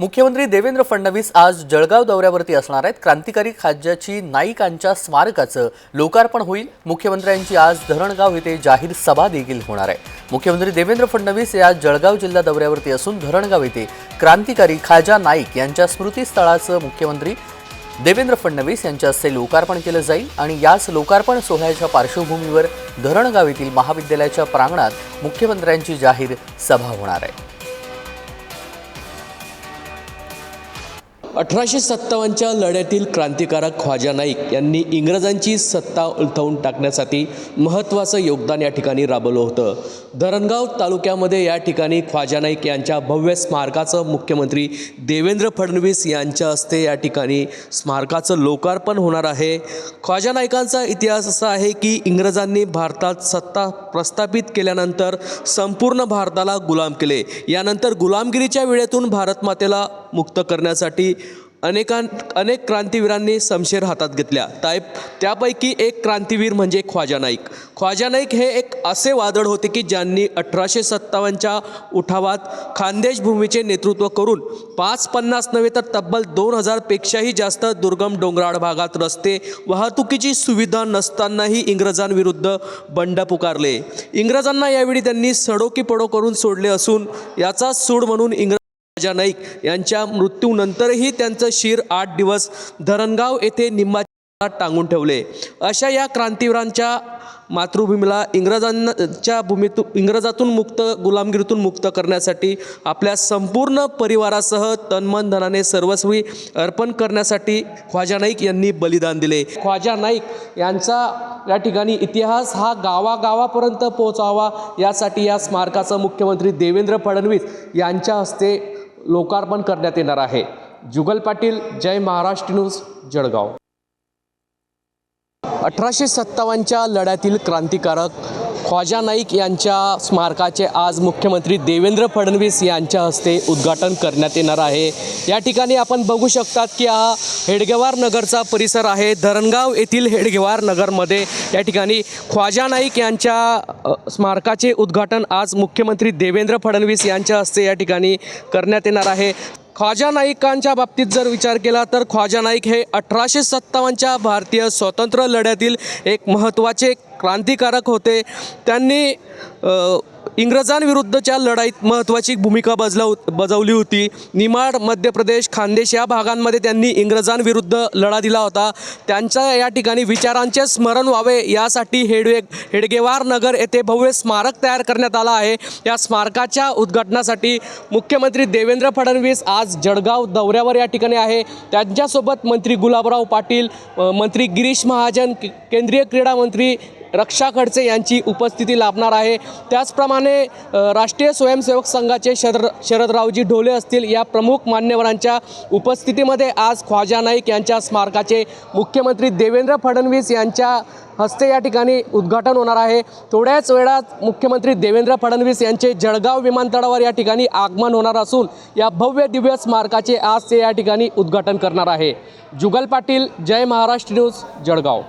मुख्यमंत्री देवेंद्र फडणवीस आज जळगाव दौऱ्यावरती असणार आहेत. क्रांतिकारी खाज्याची नाईकांच्या स्मारकाचं लोकार्पण होईल. मुख्यमंत्र्यांची आज धरणगाव येथे जाहीर सभा देखील होणार आहे. मुख्यमंत्री देवेंद्र फडणवीस हे आज जळगाव जिल्हा दौऱ्यावरती असून धरणगाव येथे क्रांतिकारी खाजा नाईक यांच्या स्मृतीस्थळाचं मुख्यमंत्री देवेंद्र फडणवीस यांच्या हस्ते लोकार्पण केलं जाईल आणि याच लोकार्पण सोहळ्याच्या पार्श्वभूमीवर धरणगाव येथील महाविद्यालयाच्या प्रांगणात मुख्यमंत्र्यांची जाहीर सभा होणार आहे. अठराशे सत्तावन्नच्या लढ्यातील क्रांतिकारक ख्वाजा नाईक यांनी इंग्रजांची सत्ता उलथवून टाकण्यासाठी महत्त्वाचं योगदान या ठिकाणी राबवलं होतं. धरणगाव तालुक्यामध्ये या ठिकाणी ख्वाजा नाईक यांच्या भव्य स्मारकाचं मुख्यमंत्री देवेंद्र फडणवीस यांच्या हस्ते या ठिकाणी स्मारकाचं लोकार्पण होणार आहे. ख्वाजा नाईकांचा इतिहास असा आहे की इंग्रजांनी भारतात सत्ता प्रस्थापित केल्यानंतर संपूर्ण भारताला गुलाम केले. यानंतर गुलामगिरीच्या वेळेतून भारतमातेला मुक्त करण्यासाठी अनेकां अनेक क्रांतीवीरांनी समशेर हातात घेतल्या. ताय त्यापैकी एक क्रांतीवीर म्हणजे ख्वाजा नाईक. ख्वाजा नाईक हे एक असे वादळ होते की ज्यांनी अठराशे सत्तावन्नच्या उठावात खानदेश भूमीचे नेतृत्व करून पाच पन्नास नव्हे तर तब्बल दोन हजारपेक्षाही जास्त दुर्गम डोंगराळ भागात रस्ते वाहतुकीची सुविधा नसतानाही इंग्रजांविरुद्ध बंड पुकारले. इंग्रजांना यावेळी त्यांनी सडोकी पडो करून सोडले असून याचा सूड म्हणून इंग्रज राजा नाईक यांच्या मृत्यूनंतरही त्यांचं शिर आठ दिवस धरणगाव येथे निंबाच्या टांगून ठेवले. अशा या क्रांतीवीरांच्या मातृभूमीला इंग्रजांच्या भूमीतून इंग्रजातून मुक्त गुलामगिरीतून मुक्त करण्यासाठी आपल्या संपूर्ण परिवारासह तन्मन धनाने सर्वस्वी अर्पण करण्यासाठी ख्वाजा नाईक यांनी बलिदान दिले. ख्वाजा नाईक यांचा या ठिकाणी इतिहास हा गावागावापर्यंत पोहोचावा यासाठी या स्मारकाचं मुख्यमंत्री देवेंद्र फडणवीस यांच्या हस्ते लोकार्पण करण्यात येणार आहे. जुगल पाटील जय महाराष्ट्र न्यूज जळगाव. अठराशे सत्तावन्नच्या लढ्यातील क्रांतिकारक ख्वाजा नाईक यांच्या स्मारकाचे आज मुख्यमंत्री देवेंद्र फडणवीस यांच्या हस्ते उद्घाटन करण्यात येणार आहे. या ठिकाणी आपण बघू शकतात की हा हेडगेवार नगरचा परिसर आहे. धरणगाव येथील हेडगेवार नगरमध्ये या ठिकाणी ख्वाजा नाईक यांच्या स्मारकाचे उद्घाटन आज मुख्यमंत्री देवेंद्र फडणवीस यांच्या हस्ते या ठिकाणी करण्यात येणार आहे. ख्वाजा नाईकांच्या बाबतीत जर विचार केला तर ख्वाजा नाईक हे अठराशे सत्तावन्नच्या भारतीय स्वातंत्र्य लढ्यातील एक महत्त्वाचे क्रांतिकारक होते. त्यांनी इंग्रजांविरुद्धच्या लढाईत महत्त्वाची भूमिका बजला बजावली होती. निमाड मध्य प्रदेश खानदेश या भागांमध्ये त्यांनी इंग्रजांविरुद्ध लढा दिला होता. त्यांच्या या ठिकाणी विचारांचे स्मरण व्हावे यासाठी हेडवे हेडगेवार नगर येथे भव्य स्मारक तयार करण्यात आला आहे. या स्मारकाच्या उद्घाटनासाठी मुख्यमंत्री देवेंद्र फडणवीस आज जळगाव दौऱ्यावर या ठिकाणी आहे. त्यांच्यासोबत मंत्री गुलाबराव पाटील मंत्री गिरीश महाजन के- केंद्रीय क्रीडा मंत्री रक्षा खडसे यांची उपस्थिती लाभणार आहे. त्याचप्रमाणे राष्ट्रीय स्वयंसेवक संघाचे शरद शरदरावजी ढोले असतील या प्रमुख मान्यवरांच्या उपस्थितीमध्ये आज ख्वाजा नाईक यांच्या स्मारकाचे मुख्यमंत्री देवेंद्र फडणवीस यांच्या हस्ते या ठिकाणी उद्घाटन होणार आहे. थोड्याच वेळात मुख्यमंत्री देवेंद्र फडणवीस यांचे जळगाव विमानतळावर या ठिकाणी आगमन होणार असून या भव्य दिव्य स्मारकाचे आज ते या ठिकाणी उद्घाटन करणार आहे. जुगल पाटील जय महाराष्ट्र न्यूज जळगाव.